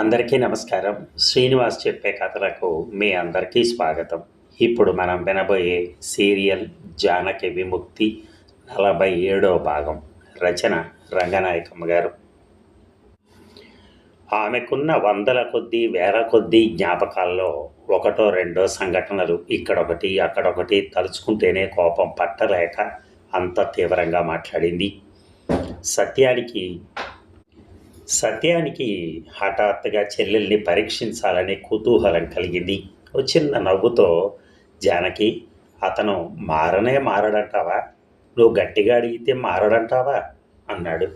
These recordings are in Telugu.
అందరికీ నమస్కారం. శ్రీనివాస్ చెప్పే కథలకు మీ అందరికీ స్వాగతం. ఇప్పుడు మనం వినబోయే సీరియల్ జానకి విముక్తి నలభై ఏడో భాగం. రచన రంగనాయకమ్మ గారు. ఆమెకున్న వందల కొద్దీ వేల కొద్దీ జ్ఞాపకాల్లో ఒకటో రెండో సంఘటనలు ఇక్కడొకటి అక్కడొకటి తలుచుకుంటేనే కోపం పట్టలేక అంత తీవ్రంగా మాట్లాడింది. సత్యానికి సత్యానికి హఠాత్తుగా చెల్లెల్ని పరీక్షించాలనే కుతూహలం కలిగింది. ఓ చిన్న నవ్వుతో జానకి అతను మారనే మారడంటావా? నువ్వు గట్టిగా అడిగితే మారడంటావా? అన్నాడు.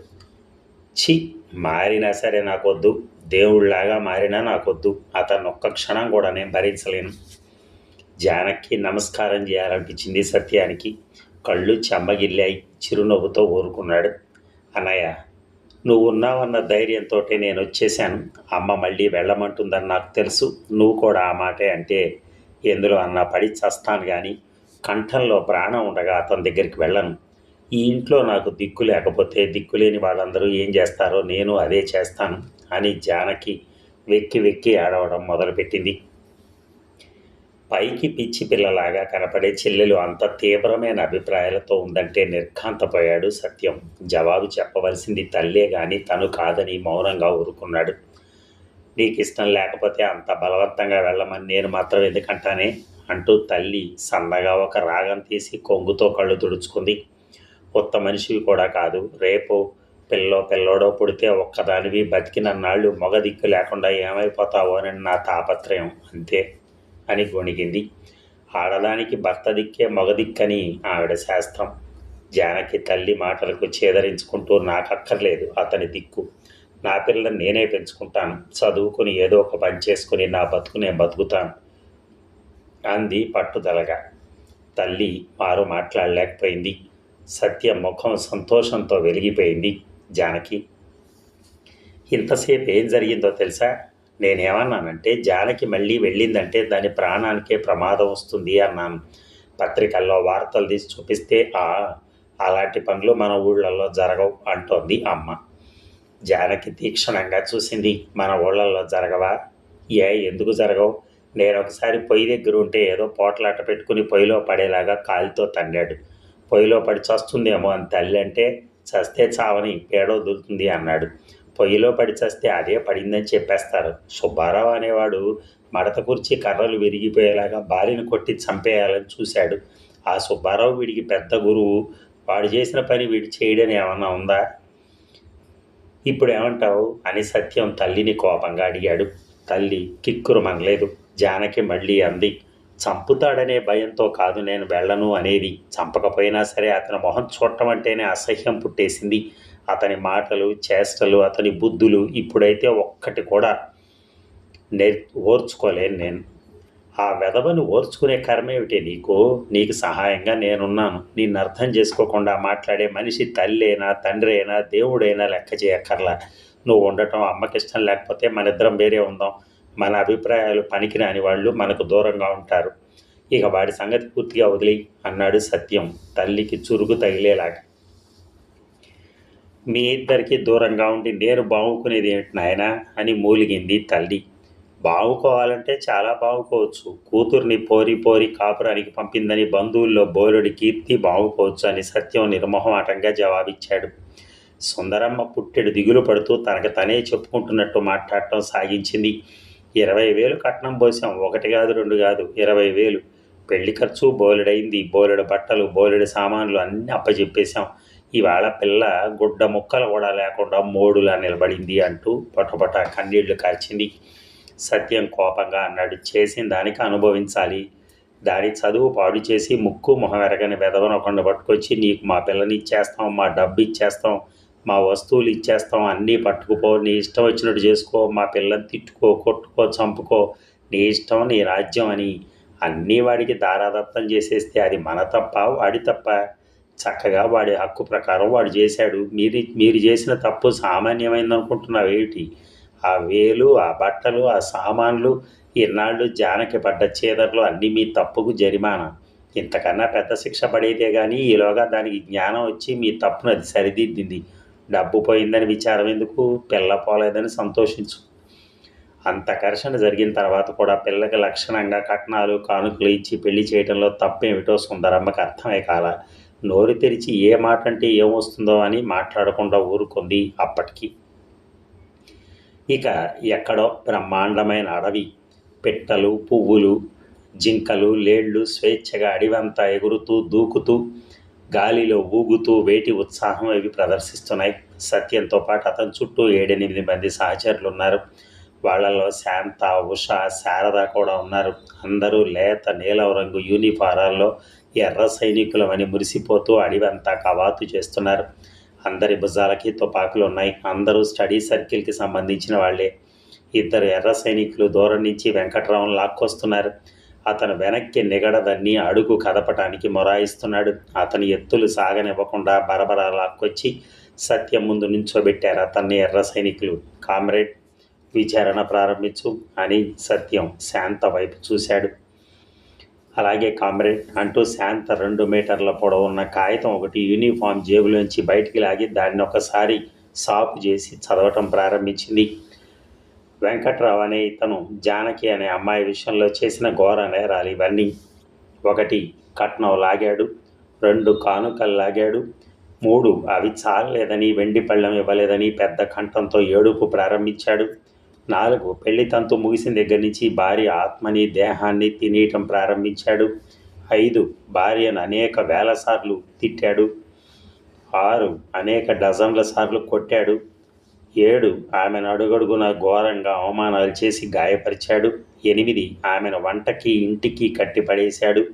ఛీ మారినా సరే నాకొద్దు. దేవుళ్ళాగా మారినా నాకొద్దు. అతను ఒక్క క్షణం కూడా నేను భరించలేను. జానకి నమస్కారం చేయాలనిపించింది సత్యానికి. కళ్ళు చెమ్మగిల్లాయి చిరునవ్వుతో ఊరుకున్నాడు. అన్నయ్య నువ్వు ఉన్నావన్న ధైర్యంతో నేను వచ్చేసాను అమ్మ మళ్ళీ వెళ్ళమంటుందని నాకు తెలుసు. నువ్వు కూడా ఆ మాటే అంటే ఎందులో అన్నా పడి చస్తాను కానీ కంఠంలో ప్రాణం ఉండగా అతని దగ్గరికి వెళ్ళను. ఈ ఇంట్లో నాకు దిక్కు లేకపోతే దిక్కులేని వాళ్ళందరూ ఏం చేస్తారో నేను అదే చేస్తాను అని జానకి వెక్కి వెక్కి ఆడవడం మొదలుపెట్టింది. పైకి పిచ్చి పిల్లలాగా కనపడే చెల్లెలు అంత తీవ్రమైన అభిప్రాయాలతో ఉందంటే నిర్ఘాంతపోయాడు సత్యం. జవాబు చెప్పవలసింది తల్లే గాని తను కాదని మౌనంగా ఊరుకున్నాడు. నీకు ఇష్టం లేకపోతే అంత బలవంతంగా వెళ్ళమని నేను మాత్రం ఎందుకంటానే? అంటూ తల్లి సన్నగా ఒక రాగం తీసి కొంగుతో కళ్ళు తుడుచుకుంది. కొత్త మనిషివి కూడా కాదు. రేపు పిల్లో పిల్లోడో పుడితే ఒక్కదానివి బతికినన్నాళ్ళు మగ దిక్కు లేకుండా ఏమైపోతావోనని నా తాపత్రయం. అంతే. అని గొణిగింది ఆడదానికి భర్త దిక్కే మగ దిక్కని ఆవిడ శాస్త్రం. జానకి తల్లి మాటలకు చేదరించుకుంటూ నాకక్కర్లేదు అతని దిక్కు. నా పిల్లలు నేనే పెంచుకుంటాను. చదువుకుని ఏదో ఒక పని చేసుకుని నా బతుకు నేను బతుకుతాను అంది పట్టుదలగా. తల్లి మారు మాట్లాడలేకపోయింది. సత్య ముఖం సంతోషంతో వెలిగిపోయింది జానకి. ఇంతసేపు ఏం జరిగిందో తెలుసా? నేనేమన్నానంటే జానకి మళ్ళీ వెళ్ళిందంటే దాని ప్రాణానికే ప్రమాదం వస్తుంది అన్నాను. పత్రికల్లో వార్తలు తీసి చూపిస్తే ఆ అలాంటి పనులు మన ఊళ్ళల్లో జరగవు అంటోంది అమ్మ. జానకి తీక్షణంగా చూసింది మన ఊళ్ళల్లో జరగవా? ఏ ఎందుకు జరగవు? నేను ఒకసారి పొయ్యి దగ్గర ఉంటే ఏదో పోట్లాట పెట్టుకుని పొయ్యిలో పడేలాగా కాలితో తండాడు పొయ్యిలో పడి చస్తుందేమో అని తల్లి అంటే చస్తే చావని పేడో దులుతుంది అన్నాడు. పొయ్యిలో పడి చస్తే అదే పడిందని చెప్పేస్తారు. సుబ్బారావు అనేవాడు మడత కుర్చీ కర్రలు విరిగిపోయేలాగా భార్యను కొట్టి చంపేయాలని చూశాడు. ఆ సుబ్బారావు వీడికి పెద్ద గురువు. వాడు చేసిన పని వీడు చేయడని ఏమన్నా ఉందా? ఇప్పుడు ఏమంటావు? అని సత్యం తల్లిని కోపంగా అడిగాడు. తల్లి కిక్కురు మనలేదు జానకి మళ్ళీ అంది. చంపుతాడనే భయంతో కాదు నేను వెళ్ళను అనేది. చంపకపోయినా సరే అతని మొహం చూడటం అంటేనే అసహ్యం పుట్టేసింది. అతని మాటలు చేష్టలు అతని బుద్ధులు ఇప్పుడైతే ఒక్కటి కూడా నేర్ ఓర్చుకోలేను నేను. ఆ వెధవను ఓర్చుకునే కర్మేమిటి నీకు నీకు సహాయంగా నేనున్నాను. నిన్ను అర్థం చేసుకోకుండా మాట్లాడే మనిషి తల్లేనా తండ్రి అయినా దేవుడైనా లెక్క చేయక్కర్లా. నువ్వు ఉండటం అమ్మకిష్టం లేకపోతే మన ఇద్దరం వేరే ఉందాం. మన అభిప్రాయాలు పనికిరాని వాళ్ళు మనకు దూరంగా ఉంటారు. ఇక వాడి సంగతి పూర్తిగా వదిలి అన్నాడు సత్యం. తల్లికి చురుగు తగిలేలాగా. మీ ఇద్దరికి దూరంగా ఉండి నేను బాగుకునేది ఏంటి నాయనా అని మూలిగింది తల్లి. బాగుకోవాలంటే చాలా బాగుకోవచ్చు కూతుర్ని పోరి పోరి కాపురానికి పంపిందని బంధువుల్లో బోలుడి కీర్తి బాగుకోవచ్చు అని సత్యం నిర్మోహమాటంగా జవాబిచ్చాడు. సుందరమ్మ పుట్టెడు దిగులు పడుతూ తనకు తనే చెప్పుకుంటున్నట్టు మాట్లాడటం సాగించింది. ఇరవై వేలు కట్నం పోసాం ఒకటి కాదు రెండు కాదు ఇరవై వేలు. పెళ్ళి ఖర్చు బోలెడైంది. బోలెడు బట్టలు బోలెడు సామాన్లు అన్నీ అప్పచెప్పేశాం ఇవాళ పిల్ల గుడ్డ ముక్కలు కూడా లేకుండా మోడులా నిలబడింది అంటూ పొటపొట కన్నీళ్ళు కార్చింది సత్యం కోపంగా అన్నాడు. చేసిన దానికి అనుభవించాలి. దాని చదువు పాడు చేసి ముక్కు మొహం ఎరగని వెదవన పట్టుకొచ్చి నీకు మా పిల్లని ఇచ్చేస్తాం మా డబ్బు ఇచ్చేస్తాం మా వస్తువులు ఇచ్చేస్తాం అన్నీ పట్టుకుపో నీ ఇష్టం వచ్చినట్టు చేసుకో మా పిల్లని తిట్టుకో కొట్టుకో చంపుకో నీ ఇష్టం నీ రాజ్యం అని అన్నీ వాడికి దారాదత్తం చేసేస్తే అది మన తప్ప వాడి తప్ప. చక్కగా వాడి హక్కు ప్రకారం వాడు చేశాడు. మీరు మీరు చేసిన తప్పు సామాన్యమైంది అనుకుంటున్నావు ఏమిటి ఆ వేలు ఆ బట్టలు ఆ సామాన్లు ఇన్నాళ్ళు జానకి పడ్డ చీదర్లు అన్నీ మీ తప్పుకు జరిమానా? ఇంతకన్నా పెద్ద శిక్ష పడేదే కానీ ఈలోగా దానికి జ్ఞానం వచ్చి మీ తప్పును అది సరిదిద్దింది. డబ్బు పోయిందని విచారం ఎందుకు? పిల్ల పోలేదని సంతోషించు. అంత ఘర్షణ జరిగిన తర్వాత కూడా పిల్లకి లక్షణంగా కట్నాలు కానుకలు ఇచ్చి పెళ్ళి చేయడంలో తప్పేమిటో సుందరమ్మకి అర్థమే కాల. నోరు తెరిచి ఏ మాట అంటే ఏమొస్తుందో అని మాట్లాడకుండా ఊరుకుంది అప్పటికి. ఇక ఎక్కడో బ్రహ్మాండమైన అడవి. పిట్టలు పువ్వులు జింకలు లేళ్ళు స్వేచ్ఛగా అడివంతా ఎగురుతూ దూకుతూ గాలిలో ఊగుతూ వేటి ఉత్సాహం అవి ప్రదర్శిస్తున్నాయి. సత్యంతో పాటు అతని చుట్టూ ఏడెనిమిది మంది సహచరులు ఉన్నారు. వాళ్ళలో శాంత ఉష శారద కూడా ఉన్నారు. అందరూ లేత నీలం రంగు యూనిఫారాల్లో ఎర్ర సైనికులమని మురిసిపోతూ అడివంతా కవాతు చేస్తున్నారు. అందరి భుజాలకి తుపాకులు ఉన్నాయి అందరూ స్టడీ సర్కిల్కి సంబంధించిన వాళ్ళే. ఇద్దరు ఎర్ర సైనికులు దూరం నుంచి వెంకట్రావును లాక్కొస్తున్నారు. అతను వెనక్కి నిగడదన్ని అడుగు కదపటానికి మొరాయిస్తున్నాడు. అతని ఎత్తులు సాగనివ్వకుండా బరబరా లాక్కొచ్చి సత్యం ముందు నుంచోబెట్టారు అతన్ని ఎర్ర సైనికులు. కామ్రేడ్ విచారణ ప్రారంభించు అని సత్యం శాంత వైపు చూశాడు. అలాగే కామ్రేడ్ అంటూ శాంత రెండు మీటర్ల పొడవున్న కాగితం ఒకటి యూనిఫామ్ జేబులోంచి బయటికి లాగి దాన్ని ఒకసారి సాపు చేసి చదవటం ప్రారంభించింది. వెంకట్రావు అనే ఇతను జానకి అనే అమ్మాయి విషయంలో చేసిన ఘోర నేరాలు ఇవన్నీ. ఒకటి కట్నం లాగాడు. రెండు కానుకలు లాగాడు. మూడు అవి చాలలేదని వెండి పళ్ళెం ఇవ్వలేదని పెద్ద కంఠంతో ఏడుపు ప్రారంభించాడు. నాలుగు పెళ్ళి తంతు ముగిసిన దగ్గర నుంచి భార్య ఆత్మని దేహాన్ని తినేయటం ప్రారంభించాడు. ఐదు భార్యను అనేక వేల సార్లు తిట్టాడు. ఆరు అనేక డజన్ల సార్లు కొట్టాడు. ఏడు ఆమెను అడుగడుగున ఘోరంగా అవమానాలు చేసి గాయపరిచాడు. ఎనిమిది ఆమెను వంటకి ఇంటికి కట్టిపడేశాడు.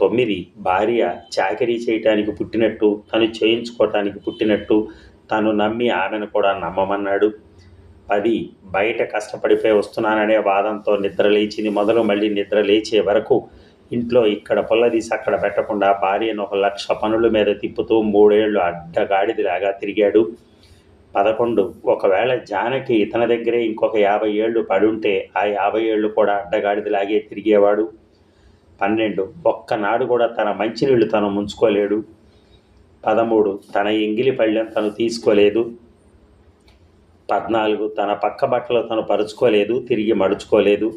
తొమ్మిది భార్య చాకరీ చేయటానికి పుట్టినట్టు తను చేయించుకోవటానికి పుట్టినట్టు తను నమ్మి ఆమెను కూడా నమ్మమన్నాడు. పది బయట కష్టపడిపోయి వస్తున్నాననే వాదంతో నిద్ర లేచింది. మొదలు మళ్ళీ నిద్ర లేచే వరకు ఇంట్లో ఇక్కడ పొల్లదీసి అక్కడ పెట్టకుండా భార్యను ఒక లక్ష పనుల మీద తిప్పుతూ మూడేళ్ళు అడ్డగాడిదిలాగా తిరిగాడు. పదకొండు. ఒకవేళ జానకి ఇతని దగ్గరే ఇంకొక యాభై ఏళ్ళు పడుంటే ఆ యాభై ఏళ్ళు కూడా అడ్డగాడిదిలాగే తిరిగేవాడు. పన్నెండు. ఒక్కనాడు కూడా తన మంచినీళ్ళు తను ముంచుకోలేడు. పదమూడు. తన ఎంగిలి పళ్ళెం తను తీసుకోలేదు. పద్నాలుగు తన పక్క బట్టలు తను పరుచుకోలేదు తిరిగి మడుచుకోలేదు.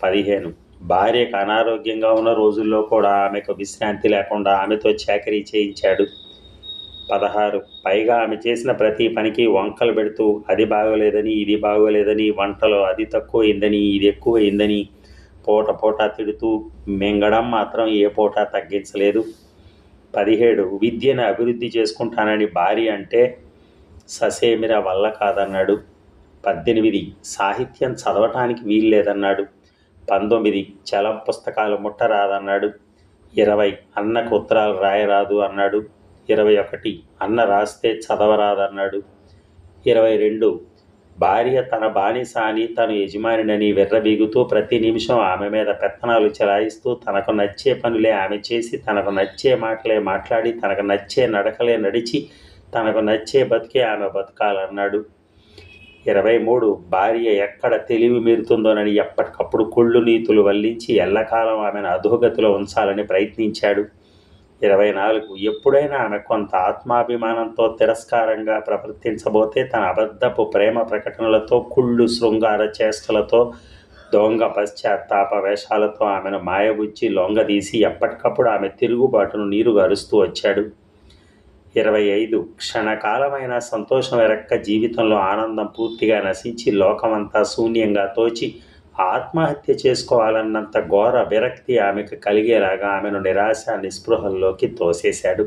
పదిహేను భార్యకు అనారోగ్యంగా ఉన్న రోజుల్లో కూడా ఆమెకు విశ్రాంతి లేకుండా ఆమెతో చాకరీ చేయించాడు. పదహారు పైగా ఆమె చేసిన ప్రతి పనికి వంకలు పెడుతూ అది బాగోలేదని ఇది బాగోలేదని వంటలో అది తక్కువైందని ఇది ఎక్కువైందని పూట పూట తిడుతూ మింగడం మాత్రం ఏ పూట తగ్గించలేదు. పదిహేడు విద్యను అభివృద్ధి చేసుకుంటానని భార్య అంటే ససేమిర వల్ల కాదన్నాడు. పద్దెనిమిది సాహిత్యం చదవటానికి వీల్లేదన్నాడు పంతొమ్మిది చలం పుస్తకాలు ముట్టరాదన్నాడు. ఇరవై అన్నకు ఉత్తరాలు రాయరాదు అన్నాడు. ఇరవై ఒకటి అన్న రాస్తే చదవరాదన్నాడు. ఇరవై రెండు భార్య తన బానిస అని తను యజమానినని విర్రబీగుతూ ప్రతి నిమిషం ఆమె మీద పెత్తనాలు చెలాయిస్తూ తనకు నచ్చే పనులే ఆమె చేసి తనకు నచ్చే మాటలే మాట్లాడి తనకు నచ్చే నడకలే నడిచి తనకు నచ్చే బతికే ఆమె బతకాలన్నాడు. ఇరవై మూడు భార్య ఎక్కడ తెలివి మీరుతుందోనని ఎప్పటికప్పుడు కుళ్ళు నీతులు వల్లించి ఎల్లకాలం ఆమెను అధోగతిలో ఉంచాలని ప్రయత్నించాడు. ఇరవై నాలుగు ఎప్పుడైనా ఆమె కొంత ఆత్మాభిమానంతో తిరస్కారంగా ప్రవర్తించబోతే తన అబద్ధపు ప్రేమ ప్రకటనలతో కుళ్ళు శృంగార చేష్టలతో దొంగ పశ్చాత్తాప వేషాలతో ఆమెను మాయబుచ్చి లొంగదీసి ఎప్పటికప్పుడు ఆమె తిరుగుబాటును నీరుగారుస్తూ వచ్చాడు. ఇరవై ఐదు. క్షణకాలమైన సంతోషం ఎరక్క జీవితంలో ఆనందం పూర్తిగా నశించి లోకమంతా శూన్యంగా తోచి ఆత్మహత్య చేసుకోవాలన్నంత ఘోర విరక్తి ఆమెకు కలిగేలాగా ఆమెను నిరాశ నిస్పృహల్లోకి తోసేశాడు.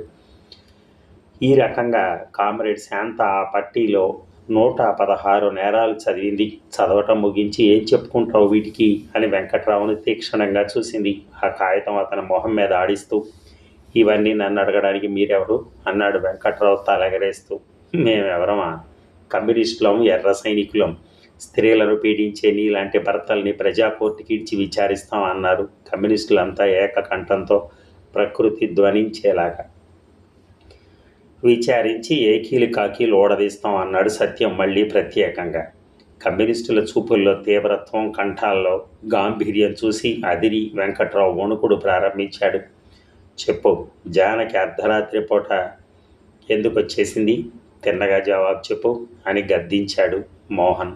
ఈ రకంగా కామ్రేడ్ శాంత ఆ పట్టీలో నూట పదహారు నేరాలు చదివింది. చదవటం ముగించి ఏం చెప్పుకుంటావు వీటికి అని వెంకట్రావును తీక్షణంగా చూసింది. ఆ కాగితం అతని మొహం మీద ఆడిస్తూ ఇవన్నీ నన్ను అడగడానికి మీరెవరు? అన్నాడు వెంకట్రావు తలగరేస్తూ. మేమెవరమా? కమ్యూనిస్టులం ఎర్ర సైనికులం. స్త్రీలను పీడించే నీలాంటి భర్తల్ని ప్రజాకోర్టుకి ఇచ్చి విచారిస్తాం అన్నారు కమ్యూనిస్టులంతా ఏకకంఠంతో ప్రకృతి ధ్వనించేలాగా. విచారించి ఏకీలు కాకీలు ఓడదీస్తాం అన్నాడు సత్యం మళ్ళీ ప్రత్యేకంగా. కమ్యూనిస్టుల చూపుల్లో తీవ్రత్వం కంఠాల్లో గాంభీర్యం చూసి అదిరి వెంకట్రావు వణుకుడు ప్రారంభించాడు. చెప్పు జానకి అర్ధరాత్రి పూట ఎందుకు వచ్చేసింది తిన్నగా జవాబు చెప్పు అని గద్దించాడు మోహన్.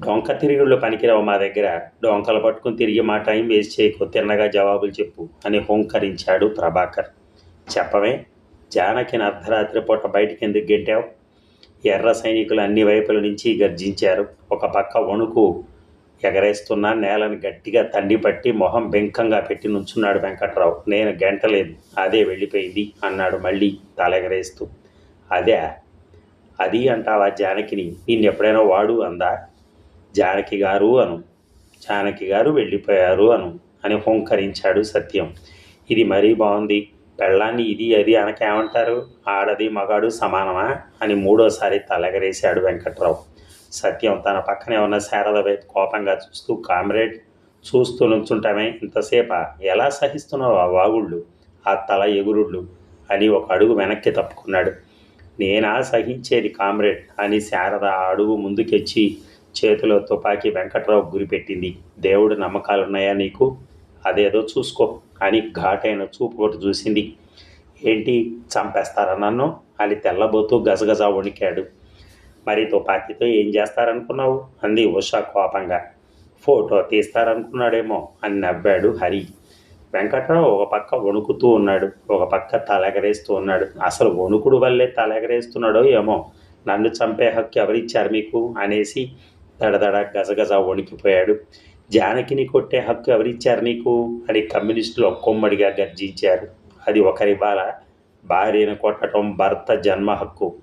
డొంక తిరుగుళ్ళు పనికిరావు మా దగ్గర. డొంకలు పట్టుకుని తిరిగి మా టైం వేస్ట్ చేయకు. తిన్నగా జవాబులు చెప్పు అని హోంకరించాడు ప్రభాకర్. చెప్పవే జానకిని అర్ధరాత్రి పూట బయటికి ఎందుకు గెంటావు? ఎర్ర సైనికులు అన్ని వైపుల నుంచి గర్జించారు. ఒక పక్క వణుకు ఎగరేస్తున్న నేలను గట్టిగా తండి పట్టి మొహం బెంకంగా పెట్టి నుంచున్నాడు వెంకట్రావు. నేను గంటలేదు. అదే వెళ్ళిపోయింది అన్నాడు మళ్ళీ తలెగరేస్తూ. అదే? అది అంటావా జానకిని? నిన్ను ఎప్పుడైనా వాడు అందా? జానకి గారు అను. జానకి గారు వెళ్ళిపోయారు అను అని హోంకరించాడు సత్యం. ఇది మరీ బాగుంది పెళ్ళాన్ని ఇది అది అనకేమంటారు? ఆడది మగాడు సమానమా? అని మూడోసారి తలగరేశాడు వెంకట్రావు. సత్యం తన పక్కనే ఉన్న శారద వైపు కోపంగా చూస్తూ కామ్రేడ్ చూస్తూ నుంచుంటామే ఇంతసేప? ఎలా సహిస్తున్నావు ఆ వాగుళ్ళు? ఆ తల ఎగురుళ్ళు? అని ఒక అడుగు వెనక్కి తప్పుకున్నాడు. నేనా సహించేది కామ్రేడ్? అని శారద ఆ అడుగు ముందుకెచ్చి చేతిలో తుపాకీ వెంకట్రావు గురిపెట్టింది దేవుడు నమ్మకాలున్నాయా నీకు? అదేదో చూసుకో అని ఘాటైన చూపు ఒకటి చూసింది. ఏంటి? చంపేస్తారా నన్ను? అని తెల్లబోతూ గజగజ వణికాడు. మరి తుపాకీతో ఏం చేస్తారనుకున్నావు? అంది ఉషా కోపంగా. ఫోటో తీస్తారనుకున్నాడేమో అని నవ్వాడు హరి. వెంకట్రావు ఒక పక్క వణుకుతూ ఉన్నాడు ఒక పక్క తలెగరేస్తూ ఉన్నాడు. అసలు వణుకుడు వల్లే తలెగరేస్తున్నాడో ఏమో? నన్ను చంపే హక్కు ఎవరిచ్చారు మీకు? అనేసి దడదడ గజగజ వణికిపోయాడు. జానకిని కొట్టే హక్కు ఎవరిచ్చారు నీకు అని కమ్యూనిస్టులు ఒక్కొమ్మడిగా గర్జించారు. అది ఒకరి బాల భార్యను కొట్టడం భర్త జన్మ హక్కు.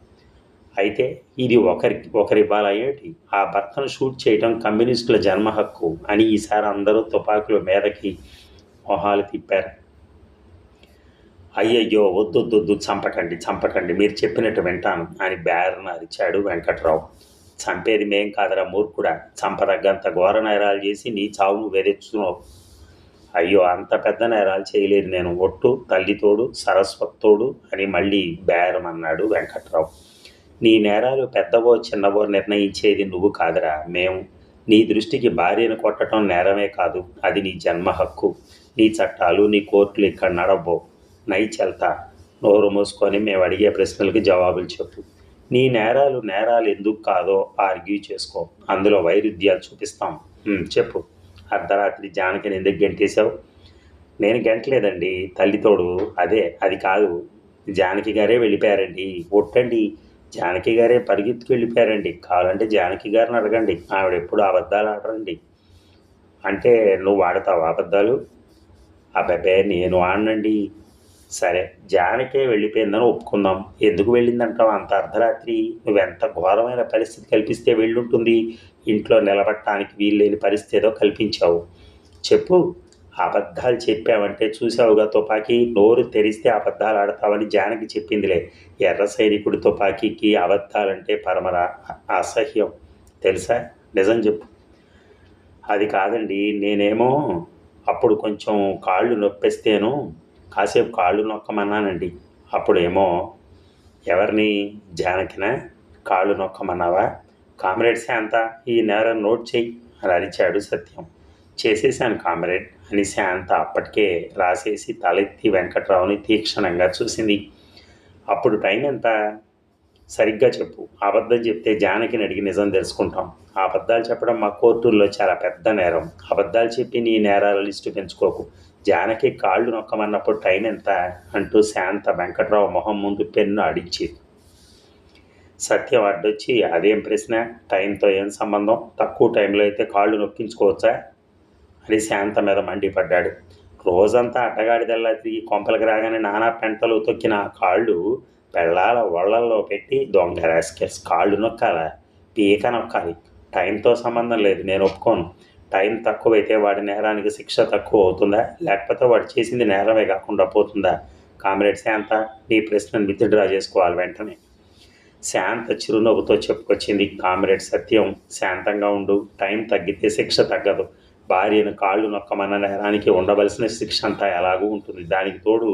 అయితే ఇది ఒకరి ఒకరి బాల ఏమిటి ఆ భర్తను షూట్ చేయడం కమ్యూనిస్టుల జన్మ హక్కు అని ఈసారి అందరూ తుపాకుల మీదకి మొహాలు తిప్పారు. అయ్యయ్యో వద్దొద్దొద్దు చంపకండి చంపకండి మీరు చెప్పినట్టు వింటాను అని బేరన అరిచాడు వెంకట్రావు. చంపేది మేం కాదరా మూర్ఖుడా చంపదగ్గంత ఘోర నేరాలు చేసి నీ చావును వెదెచ్చుతున్నావు అయ్యో అంత పెద్ద నేరాలు చేయలేదు నేను. ఒట్టు తల్లితోడు సరస్వత్తోడు అని మళ్ళీ బేరం అన్నాడు వెంకట్రావు. నీ నేరాలు పెద్దవో చిన్నవో నిర్ణయించేది నువ్వు కాదురా. మేము నీ దృష్టికి భార్యను కొట్టడం నేరమే కాదు. అది నీ జన్మ హక్కు. నీ చట్టాలు నీ కోర్టులు ఇక్కడ నడవో నై చెల్తా. నోరు మూసుకొని మేము అడిగే ప్రశ్నలకు జవాబులు చెప్పు. నీ నేరాలు నేరాలు ఎందుకు కాదో ఆర్గ్యూ చేసుకో. అందులో వైరుధ్యాలు చూపిస్తాం. చెప్పు. అర్ధరాత్రి జానకిని ఎందుకు గెంటేశావు? నేను గెంటలేదండి. తల్లితోడు అదే అది కాదు. జానకి గారే వెళ్ళిపోయారండి. ఒట్టండి. జానకి గారే పరిగెత్తుకు వెళ్ళిపోయారండి కావాలంటే జానకి గారిని అడగండి. ఆవిడ ఎప్పుడు అబద్ధాలు ఆడరండి. అంటే నువ్వు ఆడతావు అబద్ధాలు? అబ్బాబే నేను ఆడనండి. సరే జానకే వెళ్ళిపోయిందని ఒప్పుకుందాం. ఎందుకు వెళ్ళిందంటావు అంత అర్ధరాత్రి? నువ్వెంత ఘోరమైన పరిస్థితి కల్పిస్తే వెళ్ళుంటుంది? ఇంట్లో నిలబట్టడానికి వీలు లేని పరిస్థితి ఏదో కల్పించావు. చెప్పు. అబద్ధాలు చెప్పావంటే చూసావుగా తుపాకీ? నోరు తెరిస్తే అబద్ధాలు ఆడతావని జానకి చెప్పిందిలే. ఎర్ర సైనికుడి తుపాకీకి అబద్ధాలంటే పరమరా అసహ్యం. తెలుసా? నిజం చెప్పు. అది కాదండి నేనేమో అప్పుడు కొంచెం కాళ్ళు నొప్పేస్తేను కాసేపు కాళ్ళు నొక్కమన్నానండి. అప్పుడేమో ఎవరిని? జానకినా? కాళ్ళు నొక్కమన్నావా? కామ్రేడ్సే అంతా ఈ నేరం నోట్ చెయ్యి అని అరిచాడు సత్యం. చేసేసాను కామ్రేడ్ అని శాంత అప్పటికే రాసేసి తలెత్తి వెంకట్రావుని తీక్షణంగా చూసింది. అప్పుడు టైం ఎంత? సరిగ్గా చెప్పు. అబద్ధం చెప్తే జానకిని అడిగి నిజం తెలుసుకుంటాం. అబద్ధాలు చెప్పడం మా కోర్టుల్లో చాలా పెద్ద నేరం. అబద్ధాలు చెప్పి నీ నేరాల లిస్టు పెంచుకోకు. జానకి కాళ్ళు నొక్కమన్నప్పుడు టైం ఎంత? అంటూ శాంత వెంకట్రావు మొహం ముందు పెన్ను అడిచింది. సత్యం అడ్డొచ్చి అదేం ప్రశ్న? టైంతో ఏం సంబంధం? తక్కువ టైంలో అయితే కాళ్ళు నొక్కించుకోవచ్చా? అని శాంత మీద మండిపడ్డాడు రోజంతా అడ్డగాడిదల్లా తిరిగి కొంపలకి రాగానే నానా పెంటలు తొక్కిన కాళ్ళు పెళ్ళాల ఒళ్ళల్లో పెట్టి దొంగ రాస్కెల్స్ కాళ్ళు నొక్కాలా? పీక నొక్కాలి. టైంతో సంబంధం లేదు నేను ఒప్పుకోను. టైం తక్కువైతే వాడి నేరానికి శిక్ష తక్కువ అవుతుందా? లేకపోతే వాడు చేసింది నేరమే కాకుండా పోతుందా? కామ్రేడ్ శాంత నీ ప్రశ్నను విత్డ్రా చేసుకోవాలి వెంటనే. శాంత చిరునవ్వుతో చెప్పుకొచ్చింది. కామ్రేడ్ సత్యం శాంతంగా ఉండు టైం తగ్గితే శిక్ష తగ్గదు. భార్యను కాళ్ళు నొక్కమన్న నేరానికి ఉండవలసిన శిక్ష అంతా ఎలాగూ ఉంటుంది. దానికి తోడు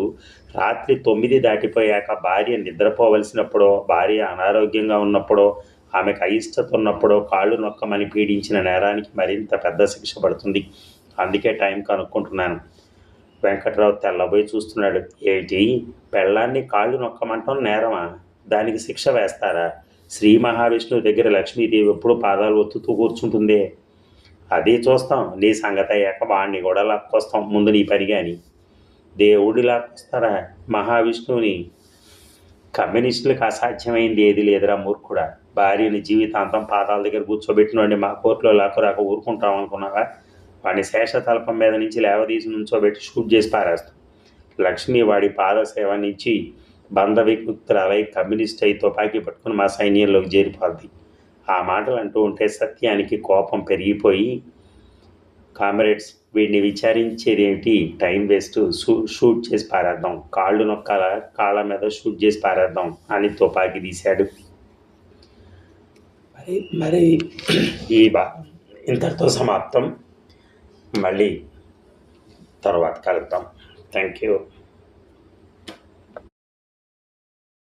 రాత్రి తొమ్మిది దాటిపోయాక భార్య నిద్రపోవలసినప్పుడో భార్య అనారోగ్యంగా ఉన్నప్పుడో ఆమెకు అయిష్టత ఉన్నప్పుడో కాళ్ళు నొక్కమని పీడించిన నేరానికి మరింత పెద్ద శిక్ష పడుతుంది. అందుకే టైం కనుక్కుంటున్నాను. వెంకట్రావు తెల్లబోయి చూస్తున్నాడు. ఏంటి? పెళ్ళాన్ని కాళ్ళు నొక్కమంటాం నేరమా? దానికి శిక్ష వేస్తారా? శ్రీ మహావిష్ణువు దగ్గర లక్ష్మీదేవి ఎప్పుడు పాదాలు ఒత్తుతూ కూర్చుంటుందే? అది చూస్తాం. నీ సంగతి అయ్యాక వాడిని కూడా లాక్కొస్తాం. ముందు నీ పని కానీ దేవుడి లాక్కొస్తారా? మహావిష్ణువుని. కమ్యూనిస్టులకు అసాధ్యమైంది ఏది లేదురా మూర్ఖుడా. భార్యని జీవితాంతం పాదాల దగ్గర కూర్చోబెట్టినోడిని మా కోర్టులో లాక్కురాక ఊరుకుంటాం అనుకున్నావా? వాడిని శేషతల్పం మీద నుంచి లేవదీసి నుంచోబెట్టి షూట్ చేసి పారేస్తాం. లక్ష్మి వాడి పాద సేవ నుంచి బంధ విముక్తురాలై కమ్యూనిస్ట్ అయి తుపాకీ పట్టుకుని మా సైన్యంలోకి చేరిపోద్ది. ఆ మాటలు అంటూ ఉంటే సత్యానికి కోపం పెరిగిపోయి కామ్రేడ్స్ వీడిని విచారించేది ఏమిటి టైం వేస్ట్. షూ షూట్ చేసి పారేద్దాం. కాళ్ళు నొక్కాల కాళ్ళ మీద షూట్ చేసి పారేద్దాం అని తుపాకీ తీశాడు. మరి మరి ఈ బా ఇంతటితో సమాప్తం. మళ్ళీ తర్వాత కలుద్దాం. Thank you.